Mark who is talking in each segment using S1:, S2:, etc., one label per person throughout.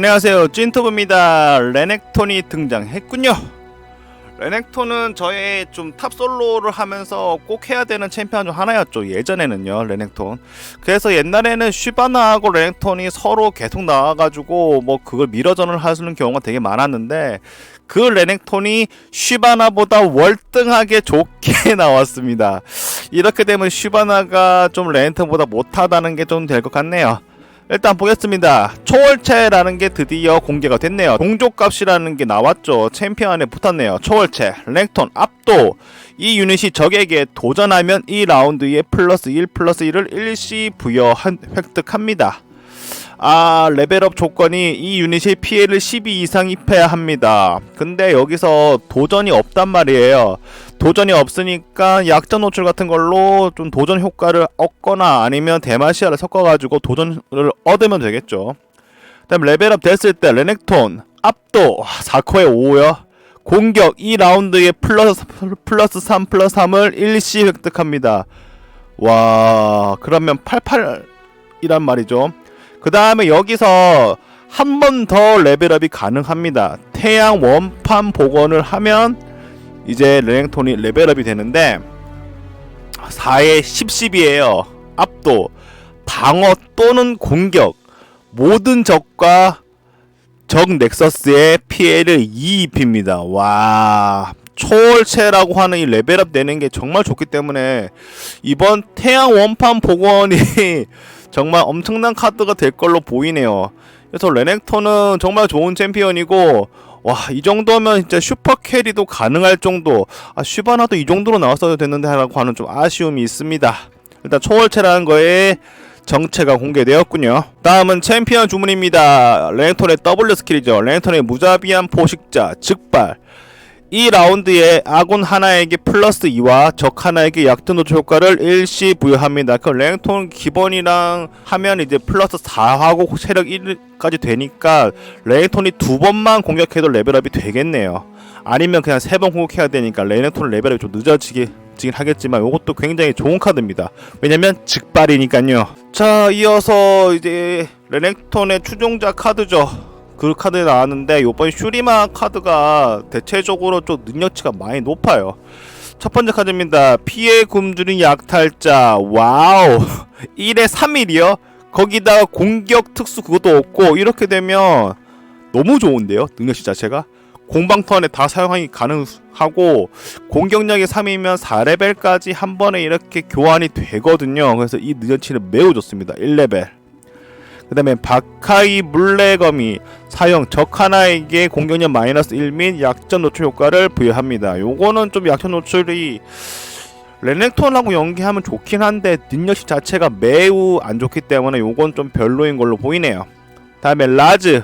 S1: 안녕하세요. 찐투브입니다. 레넥톤이 등장했군요. 레넥톤은 저의 좀 탑솔로를 하면서 꼭 해야 되는 챔피언 중 하나였죠. 예전에는요 레넥톤. 그래서 옛날에는 슈바나하고 레넥톤이 서로 계속 나와가지고 뭐 그걸 미러전을 하는 경우가 되게 많았는데 그 레넥톤이 슈바나보다 월등하게 좋게 나왔습니다. 이렇게 되면 슈바나가 좀 레넥톤보다 못하다는 게 좀 될 것 같네요 일단 보겠습니다. 초월체라는 게 드디어 공개가 됐네요. 동족값이라는 게 나왔죠. 챔피언에 붙었네요. 초월체, 랭톤, 압도. 이 유닛이 적에게 도전하면 이 라운드에 플러스 1 플러스 1을 일시 부여 획득합니다. 아 레벨업 조건이 이 유닛이 피해를 12 이상 입혀야 합니다. 근데 여기서 도전이 없단 말이에요. 도전이 없으니까 약점 노출 같은 걸로 좀 도전 효과를 얻거나 아니면 대마시아를 섞어가지고 도전을 얻으면 되겠죠. 그다음 레벨업 됐을 때 레넥톤 압도 4코에 5요. 공격 2라운드에 플러스 플러스 3 플러스 3을 일시 획득합니다. 와 그러면 88이란 말이죠. 그 다음에 여기서 한 번 더 레벨업이 가능합니다. 태양 원판 복원을 하면 이제 레넥톤이 레벨업이 되는데 4에 10, 10이에요. 압도, 방어 또는 공격 모든 적과 적 넥서스의 피해를 2 입힙니다. 와 초월체라고 하는 이 레벨업 되는 게 정말 좋기 때문에 이번 태양 원판 복원이 정말 엄청난 카드가 될 걸로 보이네요. 그래서 레넥톤은 정말 좋은 챔피언이고 와 이 정도면 진짜 슈퍼 캐리도 가능할 정도 아 슈바나도 이 정도로 나왔어야 됐는데 라고 하는 좀 아쉬움이 있습니다. 일단 초월체라는 거에 정체가 공개되었군요. 다음은 챔피언 주문입니다. 레넥톤의 W 스킬이죠. 레넥톤의 무자비한 포식자, 즉발. 이 라운드에 아군 하나에게 플러스 2와 적 하나에게 약전 노출 효과를 일시 부여합니다. 그 랭톤 기본이랑 하면 이제 플러스 4하고 체력 1까지 되니까 랭톤이 두 번만 공격해도 레벨업이 되겠네요. 아니면 그냥 세 번 공격해야 되니까 레넥톤 레벨업이 좀 늦어지긴 하겠지만 이것도 굉장히 좋은 카드입니다. 왜냐면 즉발이니까요. 자 이어서 이제 레넥톤의 추종자 카드죠. 그 카드 나왔는데 요번 슈리마 카드가 대체적으로 좀 능력치가 많이 높아요. 첫 번째 카드입니다. 피해 굶주린 약탈자. 와우. 1에 3일이요? 거기다가 공격 특수 그것도 없고 이렇게 되면 너무 좋은데요. 능력치 자체가. 공방턴에 다 사용하기 가능하고 공격력이 3이면 4레벨까지 한 번에 이렇게 교환이 되거든요. 그래서 이 능력치는 매우 좋습니다. 1레벨. 그 다음에 바카이 물레검이 사용 적 하나에게 공격력 마이너스 1 및 약점 노출 효과를 부여합니다. 요거는 좀 약점 노출이 레넥톤하고 연계하면 좋긴 한데 능력치 자체가 매우 안 좋기 때문에 요건 좀 별로인 걸로 보이네요. 다음에 라즈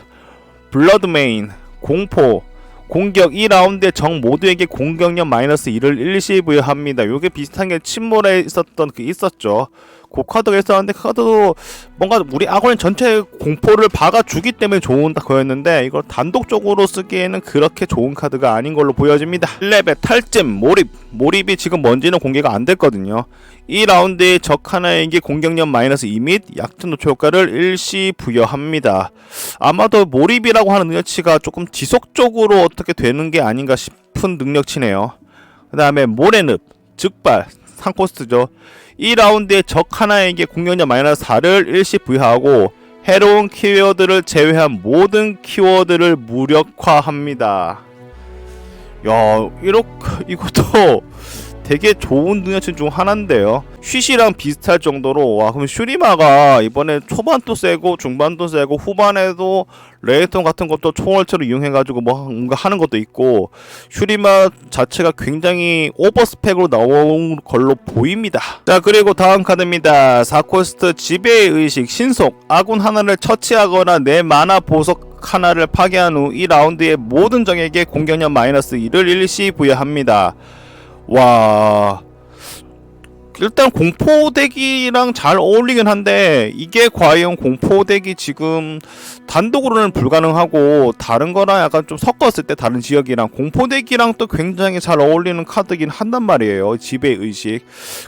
S1: 블러드메인 공포 공격 2라운드에 적 모두에게 공격력 마이너스 1을 일시 부여합니다. 요게 비슷한 게 침몰에 있었던 그 있었죠. 그 카드가 있었는데 그 카드도 뭔가 우리 악원 전체 공포를 박아주기 때문에 좋은 거였는데 이걸 단독적으로 쓰기에는 그렇게 좋은 카드가 아닌 걸로 보여집니다. 1레벨 탈잼 몰입 몰입이 지금 뭔지는 공개가 안 됐거든요. 2라운드에 적 하나에게 공격력 마이너스 2 및 약점 노출 효과를 일시 부여합니다. 아마도 몰입이라고 하는 능력치가 조금 지속적으로 어떻게 되는 게 아닌가 싶은 능력치네요. 그 다음에 모래늪 즉발 상코스트죠. 2라운드에 적 하나에게 공격력 마이너스 4를 일시 부여하고 해로운 키워드를 제외한 모든 키워드를 무력화합니다. 야, 이렇게 이것도 되게 좋은 능력치 중 하나인데요. 슈시랑 비슷할 정도로 와 그럼 슈리마가 이번에 초반도 세고 중반도 세고 후반에도 레이톤 같은 것도 총월처럼 이용해가지고 뭐 뭔가 하는 것도 있고 슈리마 자체가 굉장히 오버스펙으로 나온 걸로 보입니다. 자 그리고 다음 카드입니다. 사코스트 지배의 의식 신속 아군 하나를 처치하거나 내 만화 보석 하나를 파괴한 후 이 라운드의 모든 적에게 공격력 마이너스 1을 일시 부여합니다. 와 일단 공포덱이랑 잘 어울리긴 한데 이게 과연 공포덱이 지금 단독으로는 불가능하고 다른 거랑 약간 좀 섞었을 때 다른 지역이랑 공포덱이랑 또 굉장히 잘 어울리는 카드긴 한단 말이에요 지배 의식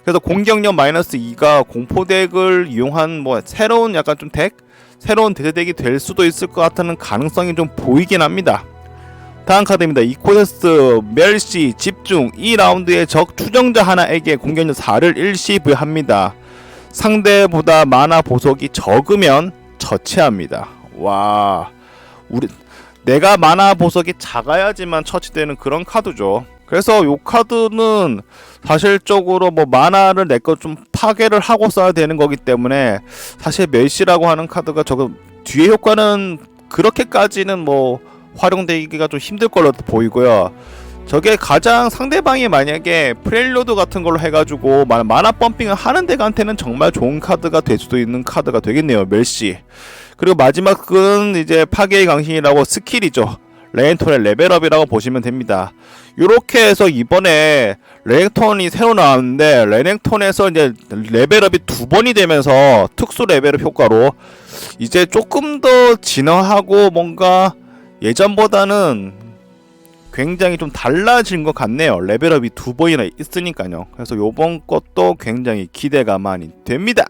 S1: 그래서 공격력 마이너스 2가 공포덱을 이용한 뭐 새로운 약간 좀 덱 새로운 대대덱이 될 수도 있을 것 같다는 가능성이 좀 보이긴 합니다. 다음 카드입니다. 이코세스 멸시 집중 2라운드의 적 추정자 하나에게 공격력 4를 일시 부여합니다. 상대보다 만화 보석이 적으면 처치합니다. 와, 우리 내가 만화 보석이 작아야지만 처치되는 그런 카드죠. 그래서 요 카드는 사실적으로 뭐 만화를 내거좀 파괴를 하고 써야 되는 거기 때문에 사실 멜시라고 하는 카드가 저거 뒤에 효과는 그렇게까지는 뭐 활용되기가 좀 힘들 걸로 보이고요. 저게 가장 상대방이 만약에 프렐로드 같은 걸로 해가지고 만- 만화 펌핑을 하는 데한테는 정말 좋은 카드가 될 수도 있는 카드가 되겠네요. 멜시. 그리고 마지막은 이제 파괴의 강신이라고 스킬이죠. 레인톤의 레벨업이라고 보시면 됩니다. 요렇게 해서 이번에 레넥톤이 새로 나왔는데 레넥톤에서 이제 레벨업이 두 번이 되면서 특수 레벨업 효과로 이제 조금 더 진화하고 뭔가 예전보다는 굉장히 좀 달라진 것 같네요. 레벨업이 두 번이나 있으니까요. 그래서 요번 것도 굉장히 기대가 많이 됩니다.